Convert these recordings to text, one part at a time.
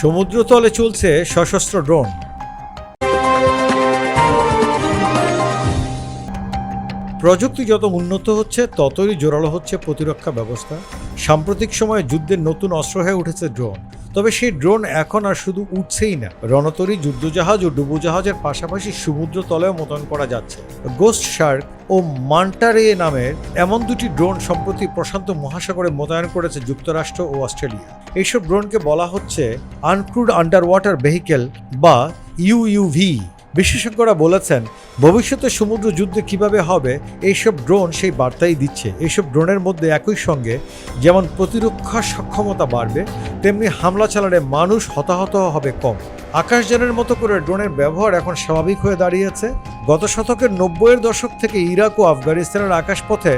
সমুদ্রতলে চলছে সশস্ত্র ড্রোন। প্রযুক্তি যত উন্নত হচ্ছে, ততই জোরালো হচ্ছে প্রতিরক্ষা ব্যবস্থা। সাম্প্রতিক সময়ে যুদ্ধের নতুন অস্ত্র হয়ে উঠেছে ড্রোন। তবে সেই ড্রোন এখন আর শুধু উঠছেই না, রণতরী, যুদ্ধজাহাজ ও ডুবোজাহাজের পাশাপাশি সমুদ্র তলেও মোতায়েন করা যাচ্ছে। গোস্ট শার্ক ও মান্টারে নামের এমন দুটি ড্রোন সম্প্রতি প্রশান্ত মহাসাগরে মোতায়েন করেছে যুক্তরাষ্ট্র ও অস্ট্রেলিয়া। এইসব ড্রোনকে বলা হচ্ছে আনক্রুড আন্ডার ওয়াটার ভেহিকেল বা ইউইউভি বিশেষজ্ঞরা বলেছেন, ভবিষ্যতে সমুদ্র যুদ্ধে কীভাবে হবে, এইসব ড্রোন সেই বার্তাই দিচ্ছে। এইসব ড্রোনের মধ্যে একই সঙ্গে যেমন প্রতিরক্ষা সক্ষমতা বাড়বে, তেমনি হামলা চালালে মানুষ হতাহত হবে কম। আকাশযানের মতো করে ড্রোনের ব্যবহার এখন স্বাভাবিক হয়ে দাঁড়িয়েছে। গত শতকের নব্বইয়ের দশক থেকে ইরাক ও আফগানিস্তানের আকাশপথে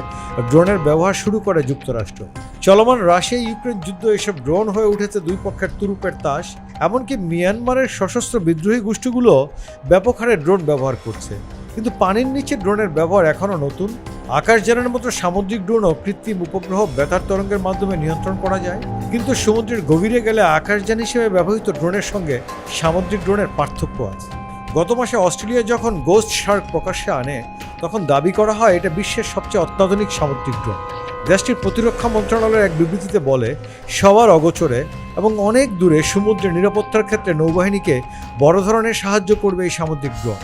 ড্রোনের ব্যবহার শুরু করে যুক্তরাষ্ট্র। চলমান রাশিয়া ইউক্রেন যুদ্ধ এসব ড্রোন হয়ে উঠেছে দুই পক্ষের তুরুপের তাস। এমনকি মিয়ানমারের সশস্ত্র বিদ্রোহী গোষ্ঠীগুলো ব্যাপক হারে ড্রোন ব্যবহার করছে। কিন্তু পানির নিচে ড্রোনের ব্যবহার এখনও নতুন। আকাশযানের মতো সামুদ্রিক ড্রোনও কৃত্রিম উপগ্রহ বেতার তরঙ্গের মাধ্যমে নিয়ন্ত্রণ করা যায়। কিন্তু সমুদ্রের গভীরে গেলে আকাশযান হিসেবে ব্যবহৃত ড্রোনের সঙ্গে সামুদ্রিক ড্রোনের পার্থক্য আছে। গত মাসে অস্ট্রেলিয়া যখন গোস্ট শার্ক প্রকাশ্যে আনে, তখন দাবি করা হয় এটা বিশ্বের সবচেয়ে অত্যাধুনিক সামুদ্রিক ড্রোন। দেশটির প্রতিরক্ষা মন্ত্রণালয়ের এক বিবৃতিতে বলে, সবার অগোচরে এবং অনেক দূরে সমুদ্রের নিরাপত্তার ক্ষেত্রে নৌবাহিনীকে বড় ধরনের সাহায্য করবে এই সামুদ্রিক ড্রোন।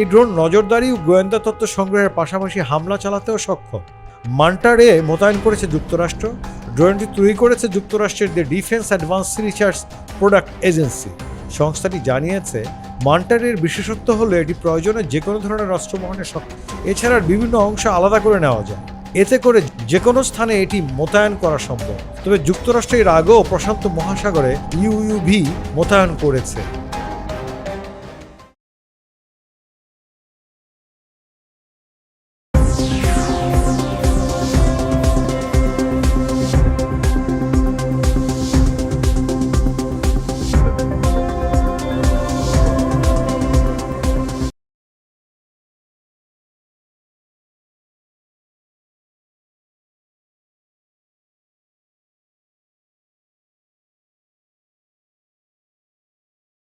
এই ড্রোন নজরদারি ও গোয়েন্দা তথ্য সংগ্রহের পাশাপাশি হামলা চালাতেও সক্ষম। মান্টারে মোতায়েন করেছে যুক্তরাষ্ট্র, ড্রোনটি তৈরি করেছে যুক্তরাষ্ট্রের the defence advance research product agency. সংস্থাটি জানিয়েছে মান্টারের বিশেষত্ব হলো এটি প্রয়োজনে যে কোনো ধরনের অস্ত্র সক্ষম। এছাড়া বিভিন্ন অংশ আলাদা করে নেওয়া যায়। এতে করে যে কোনো স্থানে এটি মোতায়েন করা সম্ভব। তবে যুক্তরাষ্ট্র এর আগেও প্রশান্ত মহাসাগরে ইউইউভি মোতায়েন করেছে।